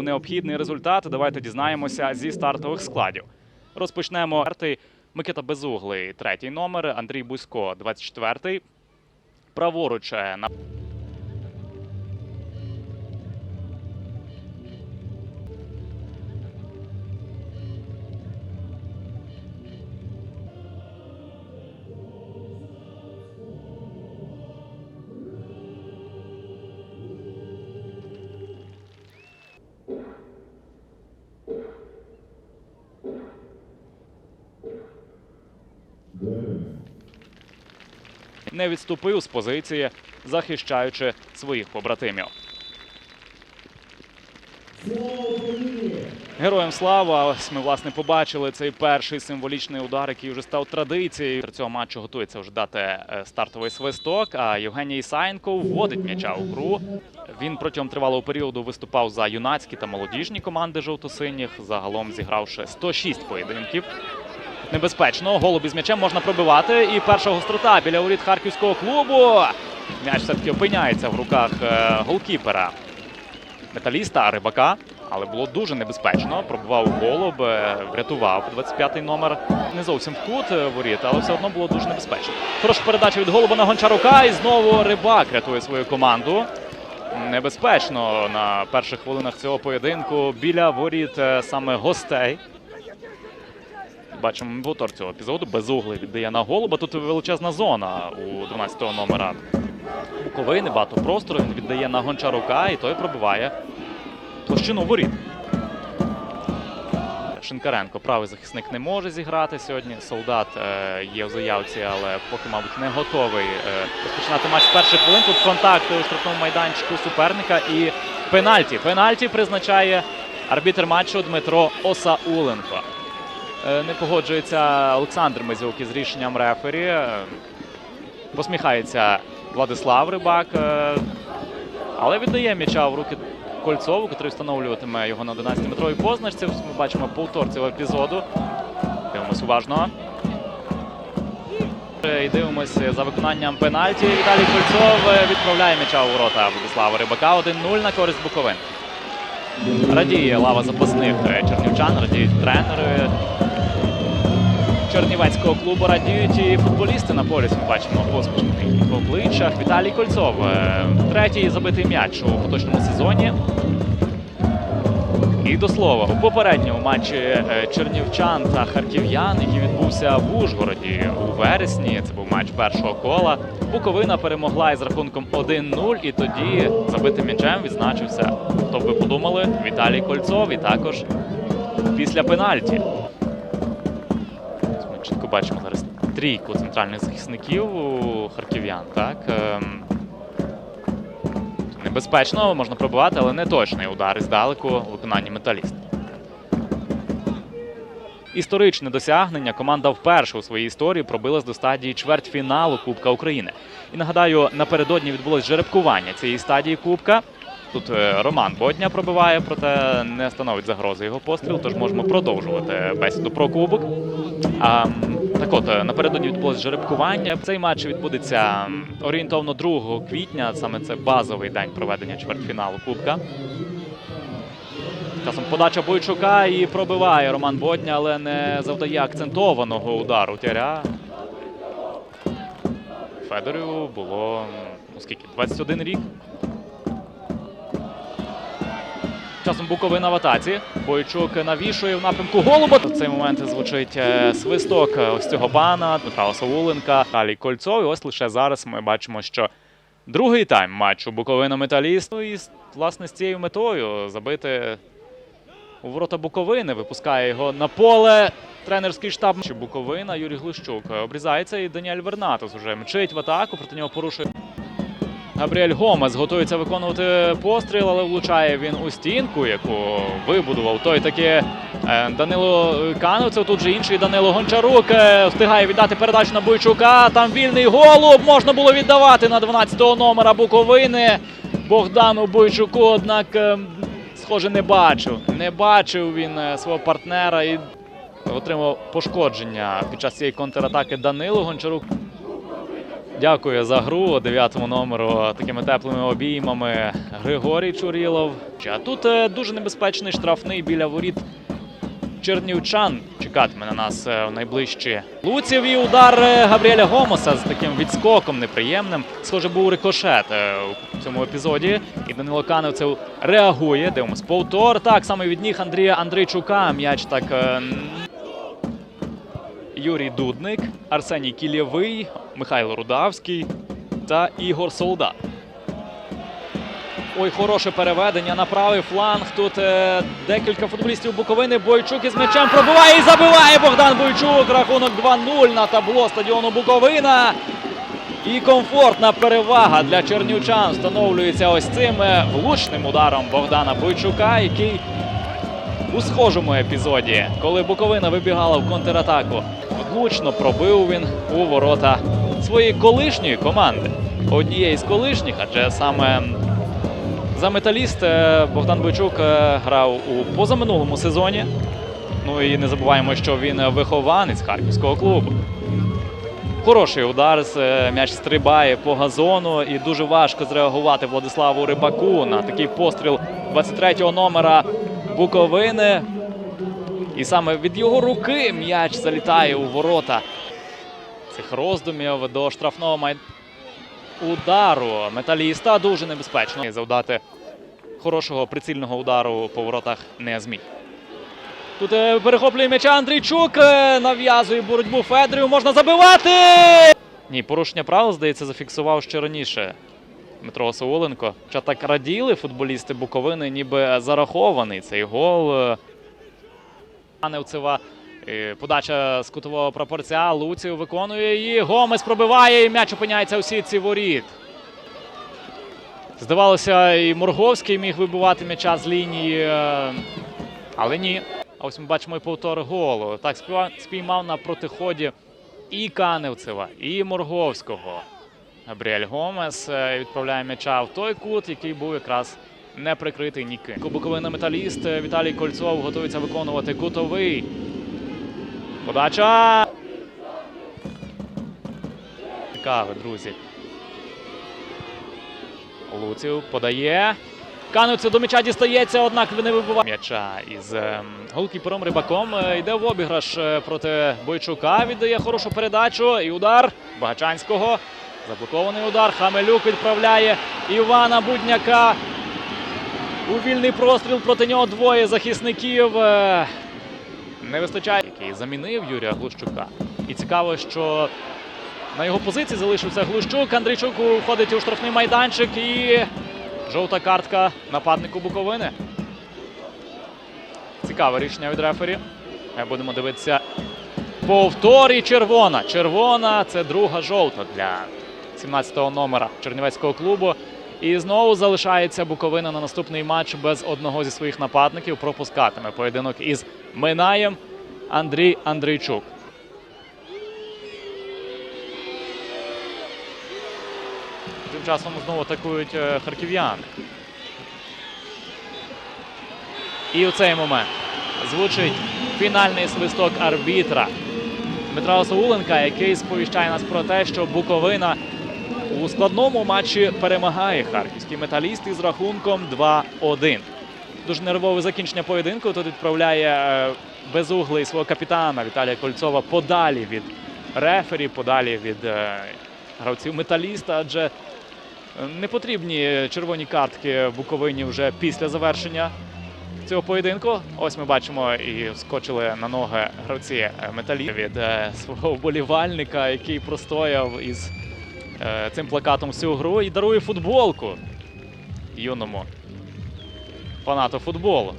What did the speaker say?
Необхідний результат. Давайте дізнаємося зі стартових складів. Розпочнемо четвертий Микита Безуглий, третій номер, Андрій Бузько, 24-й. Праворуч е, на не відступив з позиції, захищаючи своїх побратимів. Героям слава! Ми власне побачили цей перший символічний удар, який вже став традицією. До цього матчу готується вже дати е, стартовий свисток. А Євгеній Ісаєнко вводить м'яча у гру. Він протягом тривалого періоду виступав за юнацькі та молодіжні команди жовто-синіх, загалом зігравши 106 поєдинків. Небезпечно. Голуб із м'ячем можна пробивати. І перша гострота біля воріт харківського клубу. М'яч все-таки опиняється в руках е, голкіпера металіста Рибака. Але було дуже небезпечно. Пробував голуб, е, врятував 25-й номер. Не зовсім в кут е, воріт, але все одно було дуже небезпечно. Хороша передача від голуба на Гончарука. І знову рибак рятує свою команду. Небезпечно на перших хвилинах цього поєдинку біля воріт саме гостей. Бачимо повтор цього епізоду. Безуглий віддає на голуба. Тут величезна зона у 12-го номера. Буковини, багато простору. Він віддає на Гончарука і той пробиває площину воріт. Шинкаренко, правий захисник, не може зіграти сьогодні. Солдат е, є в заявці, але поки, мабуть, не готовий е, розпочинати матч з перших хвилин. Тут контакт у штрафному майданчику суперника і пенальті. Пенальті призначає арбітр матчу Дмитро Осауленко. Е, не погоджується Олександр Мезюк із рішенням рефері. Е, Посміхається Владислав Рибак, е, але віддає м'яча в руки Кольцову, який встановлюватиме його на 11-метровій позначці. Ми бачимо повтор цього епізоду. Дивимось уважно. І дивимося за виконанням пенальті. Віталій Кольцов відправляє м'яча у ворота Владислава Рибака. 1-0 на користь Буковин. Радіє лава запасних чернівчан, радіють тренери Чернівецького клубу, радіють і футболісти на полі. Ми бачимо посмішки на обличчях. Віталій Кольцов. е, Третій забитий м'яч у поточному сезоні. І до слова, у попередньому матчі е, чернівчан та харків'ян, який відбувся в Ужгороді у вересні. Це був матч першого кола. Буковина перемогла із рахунком 1-0, і тоді забитим м'ячем відзначився. Хто б ви подумали? Віталій Кольцов і також після пенальті. Ми чітко бачимо зараз трійку центральних захисників у харків'ян. Так Ем, небезпечно, можна пробивати, але не точний удар іздалеку у виконанні металіста. Історичне досягнення команда вперше у своїй історії пробилась до стадії чвертьфіналу Кубка України. І нагадаю, напередодні відбулось жеребкування цієї стадії Кубка. Тут е, Роман Бодня пробиває, проте не становить загрози його постріл, тож можемо продовжувати бесіду про кубок. Так от, е, напередодні відбулось жеребкування. Цей матч відбудеться орієнтовно 2 квітня. Саме це базовий день проведення чвертьфіналу Кубка. Часом подача Бойчука і пробиває Роман Бодня, але не завдає акцентованого удару тяря. Федорів було ну, скільки? 21 рік. Часом Буковина в атаці. Бойчук навішує в напрямку голуба. В цей момент звучить е, свисток е, ось цього пана Дмитра Осауленка, Алій Кольцов. І ось лише зараз ми бачимо, що другий тайм матчу Буковина Металіст. Ну і власне з цією метою забити у ворота Буковини. Випускає його на поле. Тренерський штаб Буковина Юрій Глущук обрізається і Даніель Вернатус уже мчить в атаку. Проти нього порушує. Габріель Гомес готується виконувати постріл, але влучає він у стінку, яку вибудував той таки е, Данило Кановцев. Тут же інший Данило Гончарук е, встигає віддати передачу на Бойчука. Там вільний голуб можна було віддавати на 12-го номера Буковини Богдану Бойчуку. Однак, е, схоже, не бачив. Не бачив він свого партнера і отримав пошкодження під час цієї контратаки Данило Гончарук. Дякую за гру дев'ятому номеру такими теплими обіймами Григорій Чурілов. А тут е, дуже небезпечний штрафний біля воріт чернівчан. Чекатиме на нас е, в найближчі луців і удар е, Габріеля Гомоса з таким відскоком неприємним. Схоже, був рикошет у цьому епізоді. І Данило Каневцев реагує. Дивимось повтор. Так саме від ніг Андрія Андрійчука. М'яч так. Юрій Дудник, Арсеній Кілєвий, Михайло Рудавський та Ігор Солдат. Ой, хороше переведення на правий фланг. Тут е, декілька футболістів Буковини. Бойчук із м'ячем пробиває і забиває Богдан Бойчук. Рахунок 2-0 на табло стадіону Буковина. І комфортна перевага для чернівчан встановлюється ось цим е, влучним ударом Богдана Бойчука, який у схожому епізоді, коли Буковина вибігала в контратаку, влучно пробив він у ворота своєї колишньої команди. Однієї з колишніх, адже саме за металіст е, Богдан Бойчук е, грав у позаминулому сезоні. Ну і не забуваємо, що він вихованець харківського клубу. Хороший удар, е, м'яч стрибає по газону, і дуже важко зреагувати Владиславу Рибаку на такий постріл 23-го номера Буковини. І саме від його руки м'яч залітає у ворота цих роздумів до штрафного удару металіста. Дуже небезпечно. Завдати хорошого прицільного удару по воротах не зміг. Тут е, перехоплює м'яча Андрійчук, е, нав'язує боротьбу Федорів, можна забивати! Ні, порушення правил, здається, зафіксував ще раніше Дмитро Сауленко. Хоча так раділи футболісти Буковини, ніби зарахований цей гол. Аневцева. Е, Подача з кутового прапорця. Луців виконує її. Гомес пробиває і м'яч опиняється у сітці воріт. Здавалося, і Морговський міг вибивати м'яча з лінії, е, але ні. А ось ми бачимо і повтор голу. Так спіймав на протиході і Каневцева, і Морговського. Габріель Гомес е, відправляє м'яча в той кут, який був якраз не прикритий ніким. Буковина металіст е, Віталій Кольцов готується виконувати кутовий. Подача. Цікаве, друзі. Луців подає. Кануться до м'яча дістається, однак не вибиває м'яча із ем, голкіпером Рибаком. Е, Йде в обіграш е, проти Бойчука. Віддає хорошу передачу. І удар Багачанського. Заблокований удар. Хамелюк відправляє Івана Будняка. У вільний простріл проти нього двоє захисників. Е, Не вистачає, який замінив Юрія Глущука. І цікаво, що на його позиції залишився Глущук. Андрійчук входить у штрафний майданчик і жовта картка нападнику Буковини. Цікаве рішення від рефері. Будемо дивитися повтор і червона. Червона це друга жовта для 17-го номера Чернівецького клубу. І знову залишається Буковина на наступний матч без одного зі своїх нападників. Пропускатиме поєдинок із Минаєм Андрій Андрійчук. Тим часом знову атакують е, харків'яни. І у цей момент звучить фінальний свисток арбітра Дмитра Осауленка, який сповіщає нас про те, що Буковина у складному матчі перемагає харківський металіст із рахунком 2-1. Дуже нервове закінчення поєдинку. Тут відправляє е, безуглий свого капітана Віталія Кольцова подалі від рефері, подалі від е, гравців металіста, адже е, не потрібні червоні картки Буковині вже після завершення цього поєдинку. Ось ми бачимо і скочили на ноги гравці металіста від свого вболівальника, який простояв із цим плакатом всю гру і дарує футболку юному фанату футболу.